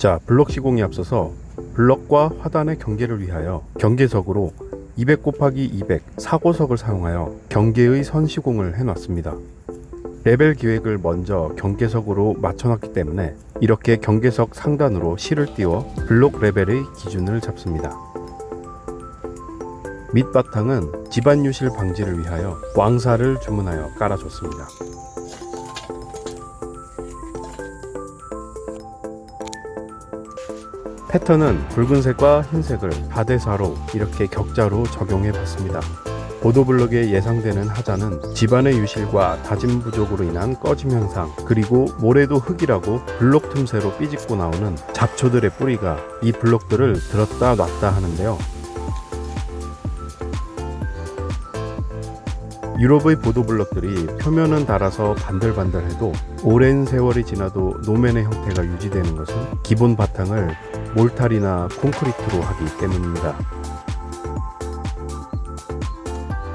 자, 블럭 시공에 앞서서 블럭과 화단의 경계를 위하여 경계석으로 200 곱하기 200 사고석을 사용하여 경계의 선 시공을 해놨습니다. 레벨 기획을 먼저 경계석으로 맞춰놨기 때문에 이렇게 경계석 상단으로 실을 띄워 블록 레벨의 기준을 잡습니다. 밑바탕은 집안 유실 방지를 위하여 왕사를 주문하여 깔아줬습니다. 패턴은 붉은색과 흰색을 4대4로 이렇게 격자로 적용해 봤습니다. 보도블럭에 예상되는 하자는 집안의 유실과 다짐 부족으로 인한 꺼짐 현상, 그리고 모래도 흙이라고 블록 틈새로 삐집고 나오는 잡초들의 뿌리가 이 블록들을 들었다 놨다 하는데요. 유럽의 보도블럭들이 표면은 닳아서 반들반들해도 오랜 세월이 지나도 노면의 형태가 유지되는 것은 기본 바탕을 몰탈이나 콘크리트로 하기 때문입니다.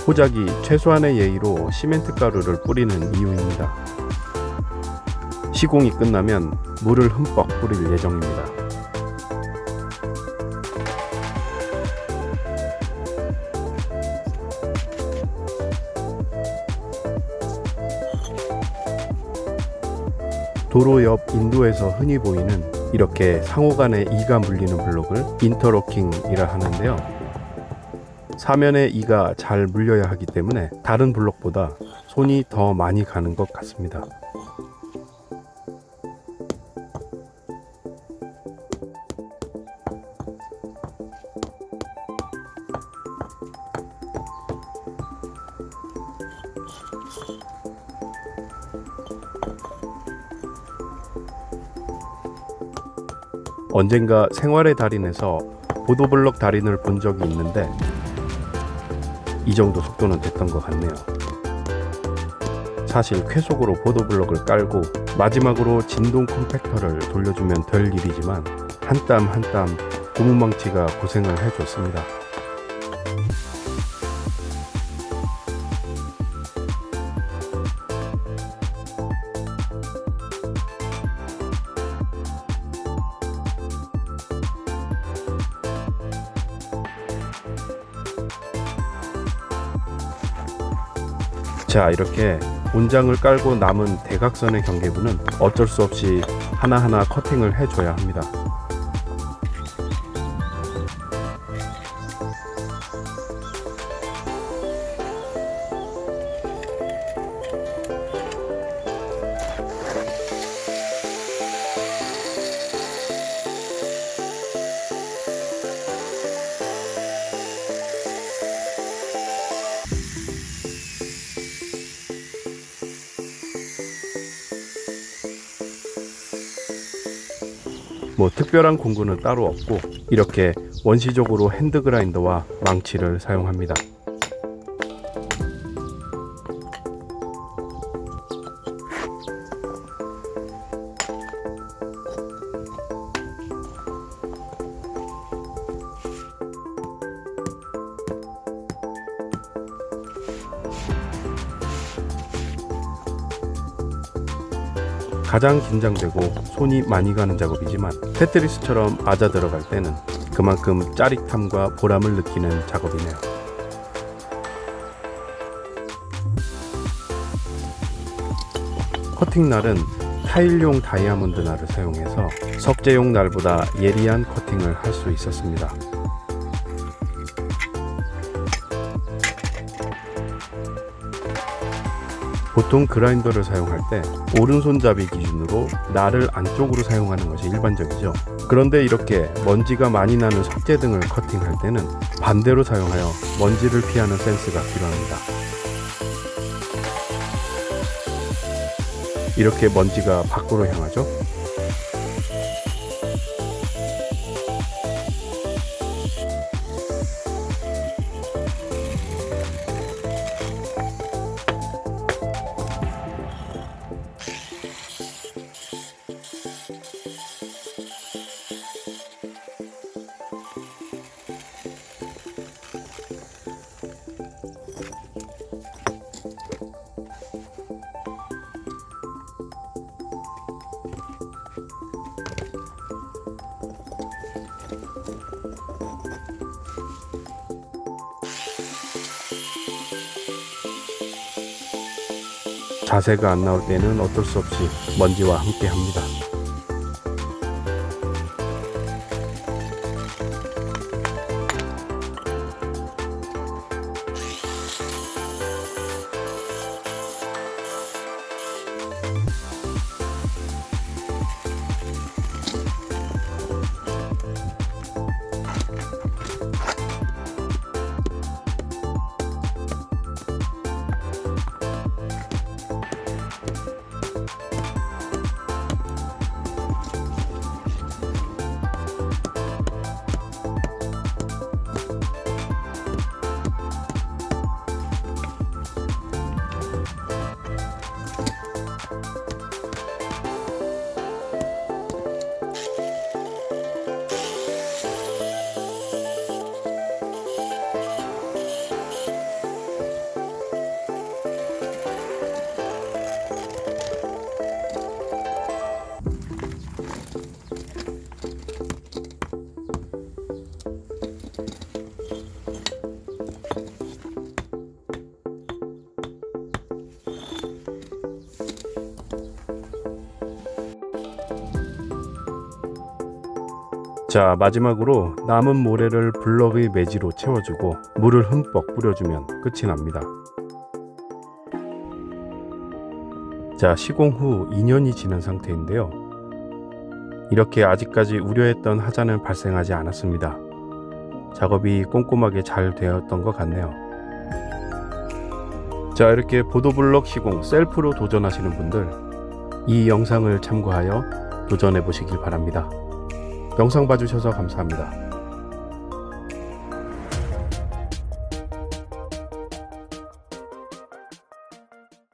호작이 최소한의 예의로 시멘트 가루를 뿌리는 이유입니다. 시공이 끝나면 물을 흠뻑 뿌릴 예정입니다. 도로 옆 인도에서 흔히 보이는 이렇게 상호 간에 이가 물리는 블록을 인터로킹이라 하는데요. 사면에 이가 잘 물려야 하기 때문에 다른 블록보다 손이 더 많이 가는 것 같습니다. 언젠가 생활의 달인에서 보도블럭 달인을 본 적이 있는데 이 정도 속도는 됐던 것 같네요. 사실 쾌속으로 보도블럭을 깔고 마지막으로 진동 컴팩터를 돌려주면 될 일이지만 한 땀 한 땀 고무망치가 고생을 해줬습니다. 자 이렇게 온장을 깔고 남은 대각선의 경계부는 어쩔 수 없이 하나하나 커팅을 해줘야 합니다. 뭐 특별한 공구는 따로 없고 이렇게 원시적으로 핸드 그라인더와 망치를 사용합니다. 가장 긴장되고 손이 많이 가는 작업이지만 테트리스처럼 맞아 들어갈 때는 그만큼 짜릿함과 보람을 느끼는 작업이네요. 커팅 날은 타일용 다이아몬드 날을 사용해서 석재용 날보다 예리한 커팅을 할 수 있었습니다. 보통 그라인더를 사용할 때 오른손잡이 기준으로 날을 안쪽으로 사용하는 것이 일반적이죠. 그런데 이렇게 먼지가 많이 나는 석재 등을 커팅할 때는 반대로 사용하여 먼지를 피하는 센스가 필요합니다. 이렇게 먼지가 밖으로 향하죠. 자세가 안 나올 때는 어쩔 수 없이 먼지와 함께 합니다. 자, 마지막으로 남은 모래를 블럭의 매지로 채워주고 물을 흠뻑 뿌려주면 끝이 납니다. 자, 시공 후 2년이 지난 상태인데요. 이렇게 아직까지 우려했던 하자는 발생하지 않았습니다. 작업이 꼼꼼하게 잘 되었던 것 같네요. 자, 이렇게 보도블럭 시공 셀프로 도전하시는 분들, 이 영상을 참고하여 도전해 보시길 바랍니다. 영상 봐주셔서 감사합니다.